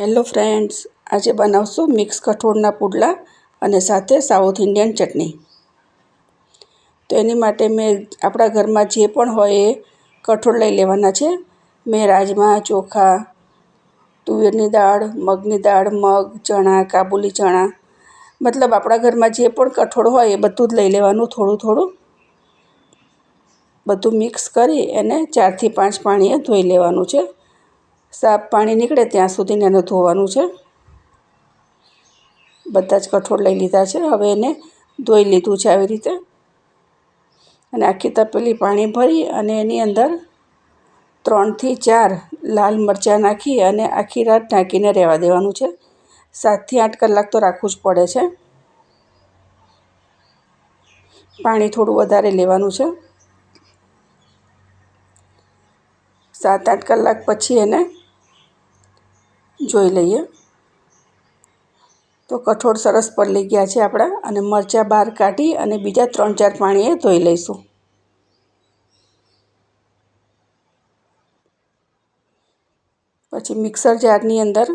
Hello friends, આજે બનાવશું mix કઠોળના પુડલા અને સાથે સાઉથ ઇન્ડિયન ચટણી. તો એની માટે મેં આપણા ઘરમાં જે પણ હોય એ કઠોળ લઈ લેવાના છે. મેં રાજમા, ચોખા, તુવેરની દાળ, મગની દાળ, મગ, ચણા, કાબુલી ચણા, મતલબ આપણા ઘરમાં જે પણ કઠોળ હોય એ બધું જ લઈ લેવાનું થોડું થોડું. બધું મિક્સ કરી એને ચારથી પાંચ પાણીએ ધોઈ લેવાનું છે. સાફ પાણી નીકળે ત્યાં સુધીને એને ધોવાનું છે. બધા જ કઠોળ લઈ લીધા છે. હવે એને ધોઈ લીધું છે આવી રીતે. અને આખી તપેલી પાણી ભરી અને એની અંદર ત્રણથી ચાર લાલ મરચાં નાખી અને આખી રાત ઢાંકીને રહેવા દેવાનું છે. સાતથી આઠ કલાક તો રાખવું જ પડે છે. પાણી થોડું વધારે લેવાનું છે. સાત આઠ કલાક પછી એને જોઈ લઈએ. તો કઠોળ સરસ પલળી ગયા છે આપણા અને મરચાં બહાર કાઢી અને બીજા ત્રણ ચાર પાણીએ ધોઈ લઈશું. પછી મિક્સર જારની અંદર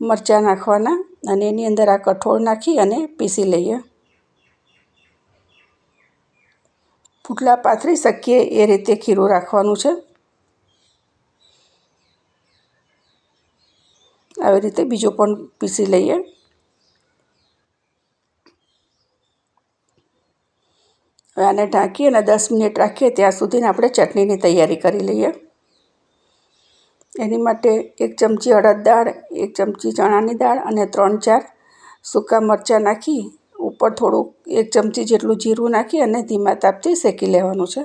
મરચાં નાખવાના અને એની અંદર આ કઠોળ નાખી અને પીસી લઈએ. ફૂટલા પાથરી શકીએ એ રીતે ખીરું રાખવાનું છે. આવી રીતે બીજો પણ પીસી લઈએ. આને ઢાંકી અને દસ મિનિટ રાખીએ, ત્યાં સુધીને આપણે ચટણીની તૈયારી કરી લઈએ. એની માટે એક ચમચી અડદ દાળ, એક ચમચી ચણાની દાળ અને ત્રણ ચાર સૂકા મરચાં નાખી, ઉપર થોડુંક એક ચમચી જેટલું જીરું નાખી અને ધીમા તાપથી શેકી લેવાનું છે.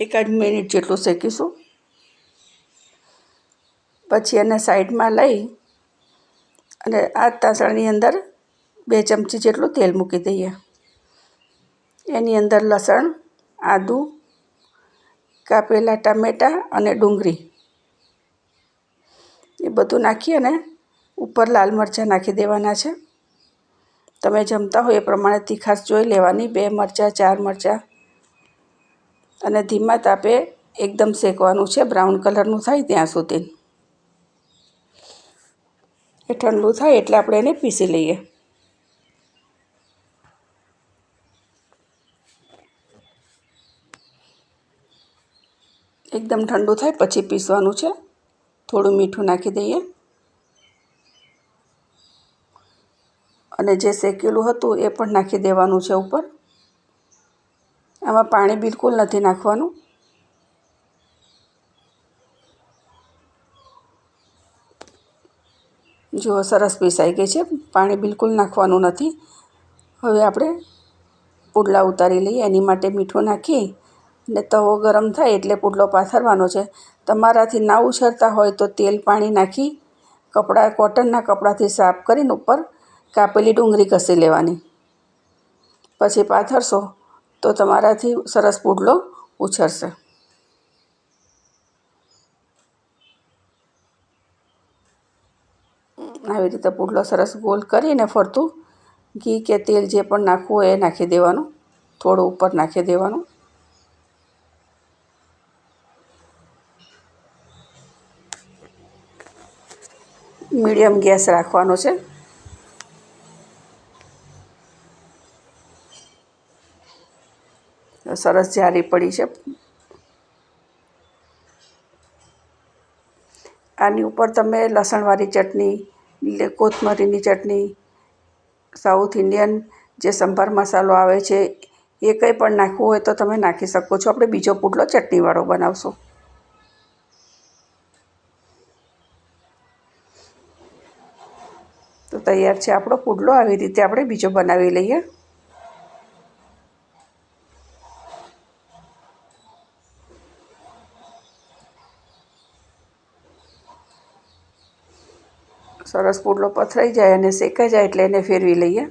એકાદ મિનિટ જેટલું શેકીશું. પછી એને સાઈડમાં લઈ અને આ તાસણની અંદર બે ચમચી જેટલું તેલ મૂકી દઈએ. એની અંદર લસણ, આદું, કાપેલા ટામેટાં અને ડુંગળી. એ બધું નાખી અને ઉપર લાલ મરચાં નાખી દેવાના છે. તમે જમતા હોય એ પ્રમાણે તીખાશ જોઈ લેવાની. બે મરચાં, ચાર મરચાં અને ધીમા તાપે એકદમ શેકવાનું છે. બ્રાઉન કલરનું થાય ત્યાં સુધી. એ ઠંડુ થાય એટલે આપણે એને પીસી લઈએ. એકદમ ઠંડુ થાય પછી પીસવાનું છે. થોડું મીઠું નાખી દઈએ. અને જે શેકેલું હતું એ પણ નાખી દેવાનું છે ઉપર. આમાં પાણી બિલકુલ નથી નાખવાનું. જુઓ સરસ પીસાઈ ગઈ છે, પાણી બિલકુલ નાખવાનું નથી. હવે આપણે પુડલા ઉતારી લઈએ, એની માટે મીઠું નાખી ને તવો ગરમ થાય એટલે પુડલો પાથરવાનો છે. તમારાથી ના ઉછળતા હોય તો તેલ પાણી નાખી, કપડાં, કોટનના કપડાથી સાફ કરીને ઉપર કાપેલી ડુંગળી ઘસી લેવાની. પછી પાથરશો. તો તમારાથી સરસ પુડલો ઉછરશે આવી રીતે પુડલો સરસ ગોલ કરીને ફરતું. ઘી કે તેલ જે પણ નાખવું હોય એ નાખી દેવાનું. થોડું ઉપર નાખી દેવાનું. મીડિયમ ગેસ રાખવાનો છે. સરસ જારી પડી છે. આની ઉપર તમે લસણવાળી ચટણી કોથમરીની ચટણી, સાઉથ ઇન્ડિયન જે સંભાર મસાલો આવે છે, એ કંઈ પણ નાખવું હોય તો તમે નાખી શકો છો. આપણે બીજો પુડલો ચટણીવાળો બનાવશું. તો તૈયાર છે આપણો પુડલો. આવી રીતે આપણે બીજો બનાવી લઈએ. સરસ પુડલો પથરાઈ જાય અને શેકાઈ જાય એટલે એને ફેરવી લઈએ.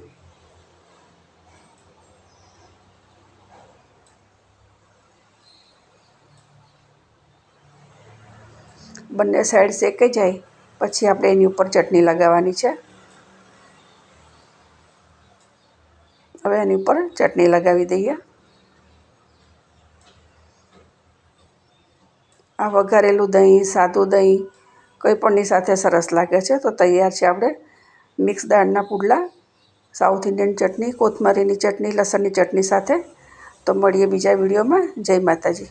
બંને સાઈડ શેકાઈ જાય, પછી આપણે એની ઉપર ચટણી લગાવવાની છે. હવે એની ઉપર ચટણી લગાવી દઈએ. આ વઘારેલું દહીં, સાદું દહીં કંઈ પણની સાથે સરસ લાગે છે, તો તૈયાર છે આપણે મિક્સ દાળના પુડલા, સાઉથ ઇન્ડિયન ચટણી, કોથમરીની ચટણી, લસણની ચટણી સાથે. તો મળીએ બીજા વિડીયોમાં. જય માતાજી.